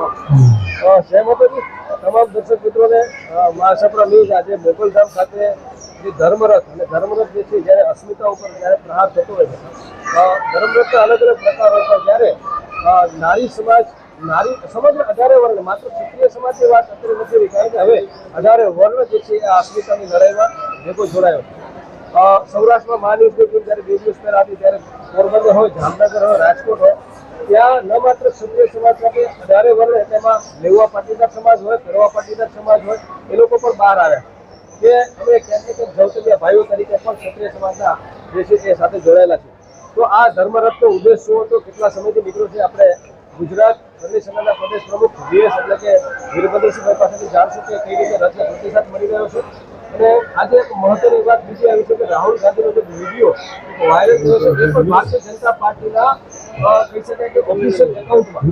જય માતાજી તમામ દર્શક મિત્રોને મહાસપરા ન્યૂઝ આજે મોગલધામ ખાતે જે ધર્મરથ, અને ધર્મરથ જે છે, જ્યારે અસ્મિતા ઉપર જ્યારે પ્રહાર થતો હોય છે ધર્મરથના અલગ અલગ પ્રકાર હોય છે જ્યારે નારી સમાજ, નારી સમગ્ર અઢારે વર્ણ માત્ર ક્ષત્રિય સમાજની વાત અત્યારે નથી રહી કારણ કે હવે અઢારે વર્ણ જે છે આ અસ્મિતાની લડાઈમાં ભેગો જોડાયો સૌરાષ્ટ્રમાં મહાન્યુઝની જ્યારે બે દિવસ આવી હતી ત્યારે પોરબંદર હોય, જામનગર હોય, રાજકોટ હોય ત્યાં ન માત્ર ક્ષત્રિય સમાજ સાથે અઢારે વર્ણ તેમાં લેવા પાટીદાર સમાજ હોય કરવા પાટીદાર સમાજ હોય, એ લોકો પણ બહાર આવ્યા. કે અમે ક્યાંક ને ક્યાંક જવતલિયા ભાઈઓ તરીકે પણ ક્ષત્રિય સમાજના જે છે તે સાથે જોડાયેલા છે. તો આ ધર્મરથનો ઉદ્દેશ શું હતો? કેટલા સમયથી નીકળ્યો છે? આપણે ગુજરાત પ્રદેશ સંઘના પ્રદેશ પ્રમુખ વીએસ એટલે કે વીરભદ્રસિંહભાઈ પાસેથી જાણશું કે કઈ રીતે રથને પ્રતિસાદ મળી રહ્યો છે. અને આજે એક મહત્વની વાત બીજી આવી છે કે રાહુલ ગાંધીનો જે વીડિયો વાયરલ થયો છે, એ પણ ભારતીય જનતા પાર્ટીના કહી શકાય કે ઓફિશિયલ એકાઉન્ટમાં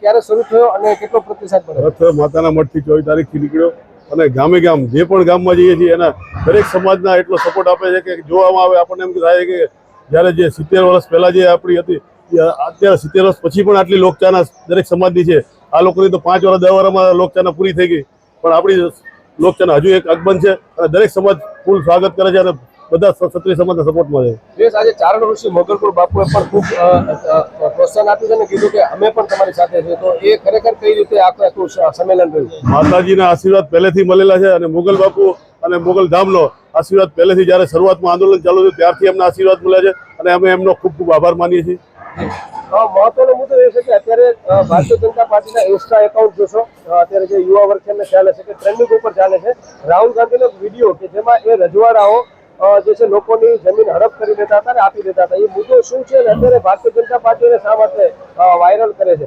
ક્યારે શરૂ થયો અને પ્રતિસાદ રથ માતાના મઠથી ચોવીસ તારીખથી નીકળ્યો અને ગામે ગામ, જે પણ ગામમાં જઈએ છીએ, એના દરેક સમાજના એટલો સપોર્ટ આપે છે કે જોવામાં આવે, આપણને એમ થાય કે જ્યારે જે સિત્તેર વર્ષ પહેલા જે આપણી હતી અત્યારે સિત્તેર વર્ષ પછી પણ આટલી લોકચાના દરેક સમાજની છે. આ લોકોની તો પાંચ વર્ષ દસ વર્ષમાં લોકચાના પૂરી થઈ ગઈ. પણ આપણી લોકચાના હજુ એક અકબંધ છે અને દરેક સમાજ ફૂલ સ્વાગત કરે છે અને બધા ક્ષત્રિય સમાજના સપોર્ટમાં છે દેશ આજે ચારણ ઋષિ મોગલપુર બાપુએ પણ ખૂબ પ્રોત્સાહન આપ્યું છે અને કીધું કે અમે પણ તમારી સાથે છે તો એ ખરેખર કઈ રીતે આખું સંમેલન રહ્યું? માતાજીના આશીર્વાદ પહેલેથી મળેલા છે અને મુગલ બાપુ અને મુગલ ધામનો આશીર્વાદ પહેલેથી જ્યારે શરૂઆતમાં આંદોલન ચાલુ થયું ત્યારથી એમના આશીર્વાદ મળ્યા છે અને અમે એમનો ખૂબ ખૂબ આભાર માનીએ છીએ. મહત્વનો મુદ્દો એ છે કે અત્યારે ભારતીય જનતા પાર્ટીના ઇન્સ્ટા એકાઉન્ટ જોશો. અત્યારે જે યુવા વર્ગ છે એમને ખ્યાલ હશે કે ટ્રેન્ડિંગ ઉપર ચાલે છે. રાહુલ ગાંધીનો વીડિયો કે જેમાં એ રજવાડાઓ જે છે લોકોની જમીન હડપ કરી દેતા હતા અને આપી દેતા હતા. એ મુદ્દો શું છે અને અત્યારે ભારતીય જનતા પાર્ટીને શા માટે વાયરલ કરે છે?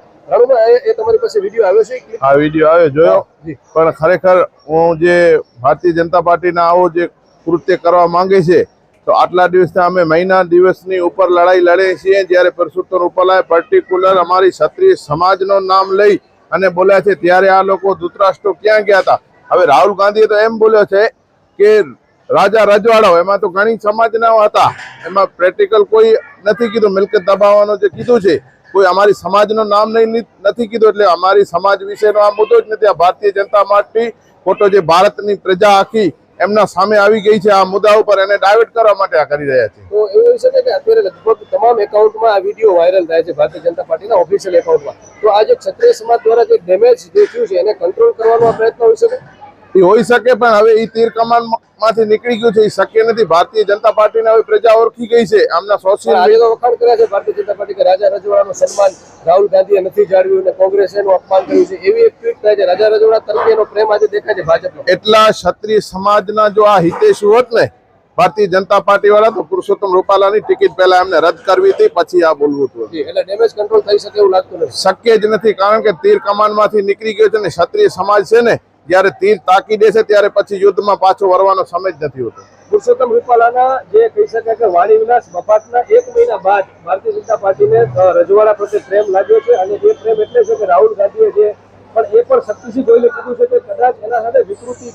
એ- તમારી પાસે વીડિયો આવ્યો છે? આ વીડિયો આવ્યો જોયો. પણ ખરેખર હું જે ભારતીય જનતા પાર્ટીના આવો જે કૃત્ય કરવા માંગે છે તો આટલા દિવસના અમે મહિના દિવસની ઉપર લડાઈ લડીએ છીએ. જ્યારે પરસોત્તમ રૂપાલાએ પર્ટિક્યુલર અમારી ક્ષત્રિય સમાજનું નામ લઈ અને બોલ્યા છે ત્યારે આ લોકો ધૃતરાષ્ટ્રો ક્યાં ગયા હતા? હવે રાહુલ ગાંધીએ તો એમ બોલ્યો છે કે રાજા રજવાડાઓ એમાં તો ઘણી સમાજના હતા. એમાં પ્રેક્ટિકલ કોઈ નથી કીધું. મિલકત દબાવવાનું જે કીધું છે, કોઈ અમારી સમાજનું નામ નહીં નથી કીધું. એટલે અમારી સમાજ વિશેનો આ મુદ્દો જ નથી. આ ભારતીય જનતા પાર્ટી ખોટો જે ભારતની પ્રજા આખી એમના સામે આવી ગઈ છે આ મુદ્દા ઉપર એને ડાયવર્ટ કરવા માટે આ કરી રહ્યા છે. તો એવું છે કે અત્યારે લગભગ તમામ એકાઉન્ટમાં આ વીડિયો વાયરલ થાય છે ભારતીય જનતા પાર્ટીના ઓફિશિયલ એકાઉન્ટમાં. તો આ જે ક્ષત્રિય સમાજ દ્વારા જે ડેમેજ જે થયું છે, એને કંટ્રોલ કરવાનો પ્રયત્ન હોઈ શકે? એ હોઈ શકે પણ હવે એ તીર કમાનમાંથી નીકળી ગયું છે એ શક્ય નથી. ભારતીય જનતા પાર્ટીને હવે પ્રજા ઓળખી ગઈ છે. આમના સોશિયલ મીડિયા વખાણ કર્યા છે ભારતીય જનતા પાર્ટી કે રાજા રજવાડાનું સન્માન રાહુલ ગાંધીએ નથી જાળવ્યું અને કોંગ્રેસે એનું અપમાન કર્યું છે. એવી એક ટ્વીટ થાય છે રાજા રજવાડા તરફેનો પ્રેમ આજે દેખાય છે ભાજપનો. એટલા ક્ષત્રિય સમાજના જો આ હિતેશુ હોત ને ભારતીય જનતા પાર્ટી વાળા તો પુરુષોત્તમ રૂપાલાની ટિકિટ પહેલા એમને રદ કરવી હતી પછી આ બોલવું હતું. એટલે ડેમેજ કંટ્રોલ થઈ શકે એવું લાગતું નથી. શક્ય જ નથી કારણ કે તીર કમાનમાંથી નીકળી ગયો છે ને ક્ષત્રિય સમાજ છે ને જ્યારે તીર તાકી દેશે ત્યારે પછી યુદ્ધમાં પાછો વળવાનો સમય જ નથી હોતો. પુરુષોત્તમ રૂપાલાના જે કહી શકાય કે વાણી વિલાસ વફાતના એક મહિના બાદ ભારતીય જનતા પાર્ટીને રજવાડા પ્રત્યે પ્રેમ લાગ્યો છે અને જે પ્રેમ એટલે છે કે રાહુલ ગાંધીએ જે, પણ એ પણ શક્તિસિંહ ગોયલે કીધું છે કે કદાચ એના સાથે વિકૃતિ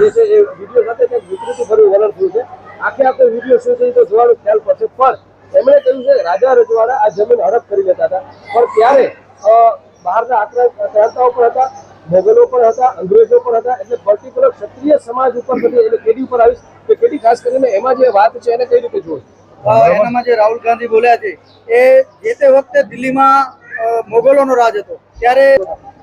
જે છે એ વીડિયો સાથે કંઈક વિકૃતિ ભર્યું વલણ થયું છે. આખે આપણે વીડિયો શું છે તો જોવાનો ખ્યાલ પડશે. પણ એમણે કહ્યું છે રાજા રજવાડા આ જમીન હડપ કરી લેતા હતા. પણ ત્યારે બહારના આક્રમણકર્તાઓ પણ હતા. મોગલો પણ હતા, અંગ્રેજો પણ હતા, એટલે પર્ટિક્યુલર ક્ષત્રિય સમાજ ઉપર બધી, એટલે કેડી ઉપર આવીશ કે કેડી ખાસ કરીને એમાં જે વાત છે એને કઈ રીતે જોઈ એનામાં જે રાહુલ ગાંધી બોલ્યા છે, એ જે તે વખતે દિલ્હીમાં મોગલોનો રાજ હતો. ત્યારે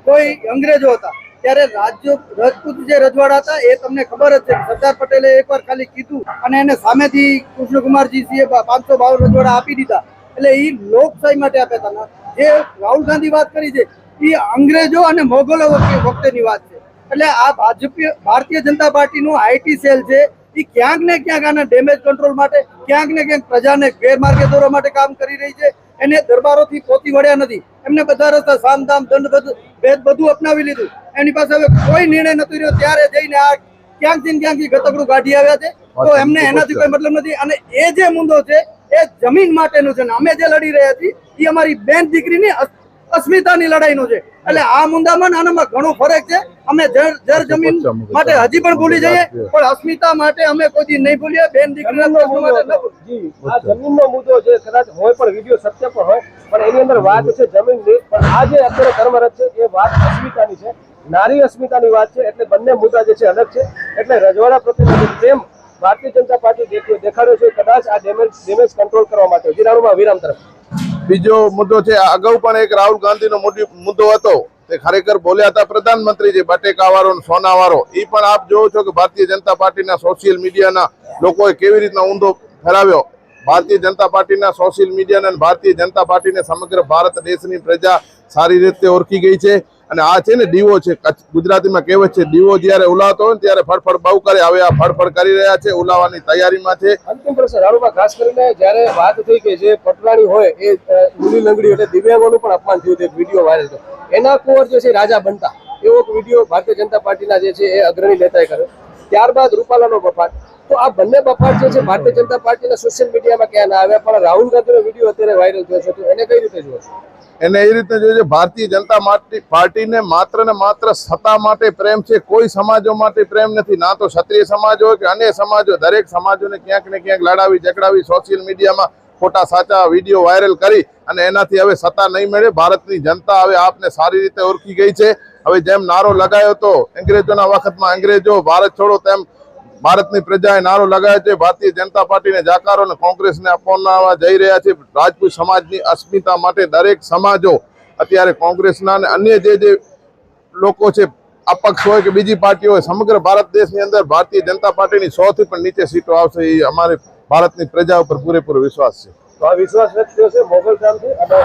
કોઈ અંગ્રેજો હતા. ત્યારે રાજ્ય, રાજપૂત જે રજવાડા હતા, એ તમને ખબર જ છે સરદાર પટેલે એકવાર ખાલી કીધું અને એને સામેથી કૃષ્ણકુમારજી સિંહે પાંચસો બાવન રજવાડા આપી દીધા. એટલે એ લોકશાહી માટે આપ્યા હતા. જે રાહુલ ગાંધી વાત કરી છે એ અંગ્રેજો અને મોગલો વખતેની વાત છે. એટલે આ ભાજપી ભારતીય જનતા પાર્ટીનું આઈટી સેલ છે એ ક્યાંક ને ક્યાંક આના ડેમેજ કંટ્રોલ માટે ક્યાંક ને ક્યાંક પ્રજાને ગેરમાર્ગે દોરવા માટે કામ કરી રહી છે. એને દરબારોથી પોતી વળ્યા નથી. એમને બધા રસ્તા સામધામ દંડ બધું ભેદ બધું અપનાવી લીધું. એની પાસે હવે કોઈ નિર્ણય નથી રહ્યો. ત્યારે જઈને આ ક્યાંકથી ને ક્યાંકથી ગતકડું કાઢી આવ્યા છે. તો એમને એનાથી કોઈ મતલબ નથી. અને એ જે મુદ્દો છે એ જમીન માટેનું છે. ને અમે જે લડી રહ્યા છીએ એ અમારી બેન દીકરીની અસ્મિતાની લડાઈનો છે. એટલે આ મુદ્દામાં ને આનામાં ઘણો ફરક છે. અમે જર જર જમીન માટે હજી પણ ભૂલી જઈએ પણ અસ્મિતા માટે અમે કોઈ નહીં ભૂલીએ. બેન દીકરીના. આ જમીનનો મુદ્દો જે કદાચ હોય પણ વીડિયો સત્ય પણ હોય. પણ એની અંદર વાત છે જમીનની પણ આ જે અત્યારે કર્મરત છે એ વાત અસ્મિતાની છે. નારી અસ્મિતાની વાત છે એટલે બંને મુદ્દા જે છે અલગ છે. એટલે રજવાડા પ્રત્યે પ્રેમ ભારતીય જનતા પાર્ટી દેખ્યો દેખાડ્યો છે. કદાચ આ ડેમેજ ડેમેજ કંટ્રોલ કરવા માટે. જીરાણુમાં વિરામ તરફ. બીજો મુદ્દો છે, અગાઉ પણ એક રાહુલ ગાંધીનો મુદ્દો હતો, તે ખરેખર બોલ્યા હતા પ્રધાનમંત્રી જે બટેકાવાળો ને એ પણ આપ જોવો છો કે ભારતીય જનતા પાર્ટીના સોશિયલ મીડિયાના લોકોએ કેવી રીતના ઊંધો ફેરાવ્યો? ભારતીય જનતા પાર્ટીના સોશિયલ મીડિયાના ભારતીય જનતા પાર્ટીને સમગ્ર ભારત દેશની પ્રજા સારી રીતે ઓળખી ગઈ છે. અને આ છે ને દીવો છે. ગુજરાતીમાં કહેવત છે દીવો જ્યારે ઉલાવતો હોય ત્યારે ફડફડ બહુ કરે. હવે આ ફડફડ કરી રહ્યા છે ઉલાવવાની તૈયારીમાં છે. અંતિમ પ્રશ્ન રાણુબા ખાસ કરીને જ્યારે વાત થઈ કે જે પટરાણી હોય એ અ, લંગડી એટલે દિવ્યાંગોનું પણ અપમાન થયું એક વીડિયો વાયરલ થયો. એના કુંવર જે છે રાજા બનતા. એવો વીડિયો ભારતીય જનતા પાર્ટીના જે છે એ અગ્રણી નેતાએ કર્યો. ત્યારબાદ રૂપાલાનો બફાટ. તો આ બંને બફાટ જે છે ભારતીય જનતા પાર્ટીના સોશિયલ મીડિયામાં ક્યાં ના આવ્યા પણ રાહુલ ગાંધીનો વીડિયો અત્યારે વાયરલ થયો છે. તો એને કઈ રીતે જોવો એને એ રીતે જોઈએ ભારતીય જનતા પાર્ટીને માત્ર ને માત્ર સત્તા માટે પ્રેમ છે, કોઈ સમાજો માટે પ્રેમ નથી. ના તો ક્ષત્રિય સમાજ હોય કે અન્ય સમાજો, દરેક સમાજોને ક્યાંક ને ક્યાંક લડાવી ઝઘડાવી સોશિયલ મીડિયામાં ખોટા સાચા વીડિયો વાયરલ કરી અને એનાથી હવે સત્તા નહીં મળે. ભારતની જનતા હવે આપને સારી રીતે ઓળખી ગઈ છે. હવે જેમ નારો લગાયો હતો અંગ્રેજોના વખતમાં અંગ્રેજો, ભારત છોડો તેમ ભારતની પ્રજાએ નારો લગાવ્યો છે. ભારતીય જનતા પાર્ટીને જાકારો અને કોંગ્રેસને અપનાવવા જઈ રહ્યા છે. રાજપૂત સમાજની અસ્મિતા માટે દરેક સમાજો અત્યારે કોંગ્રેસના અને અન્ય જે જે લોકો છે, અપક્ષ હોય કે બીજી પાર્ટી હોય, સમગ્ર ભારત દેશની અંદર ભારતીય જનતા પાર્ટીની સો પણ નીચે સીટો આવશે. એ અમારે ભારતની પ્રજા ઉપર પૂરેપૂરો વિશ્વાસ છે. તો આ વિશ્વાસ વ્યક્ત થયો છે મોગલ ગામથી. અને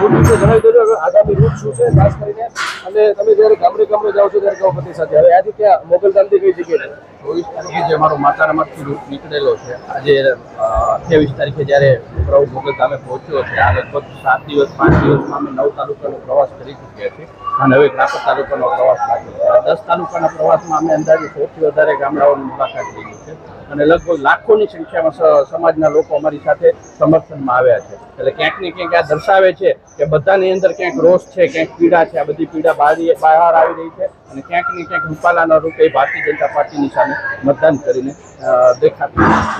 મને જણાવી દેજો. હવે આગામી રૂટ શું છે, ખાસ કરીને. અને તમે જ્યારે ગામડે ગામડે જાઓ છો, ત્યારે કહો પતિ સાથે હવે આજે ક્યાં? મોગલ ગામથી કઈ જગ્યાએ? ચોવીસ જે અમારો માતારામાંથી રૂટ નીકળેલો છે, આજે અઠ્યાવીસ તારીખે જ્યારે પ્રભુ મોગલ પહોંચ્યો લગભગ સાત દિવસ, પાંચ દિવસમાં અમે નવ તાલુકાનો પ્રવાસ કરી ચૂક્યા છીએ અને તાલુકાનો પ્રવાસ લાગ્યો દસ તાલુકાના પ્રવાસમાં અમે અંદાજે સૌથી વધારે ગામડાઓની મુલાકાત લીધી છે અને લગભગ લાખોની સંખ્યામાં સમાજના લોકો અમારી સાથે સમર્થનમાં આવ્યા છે. એટલે ક્યાંક ને ક્યાંક આ દર્શાવે છે કે બધાની અંદર ક્યાંક રોષ છે, ક્યાંક પીડા છે, આ બધી પીડા બહાર આવી રહી છે. અને ક્યાંક ને ક્યાંક રૂપાલાના રૂપે ભારતીય જનતા પાર્ટીની સામે મતદાન કરીને દેખાતું.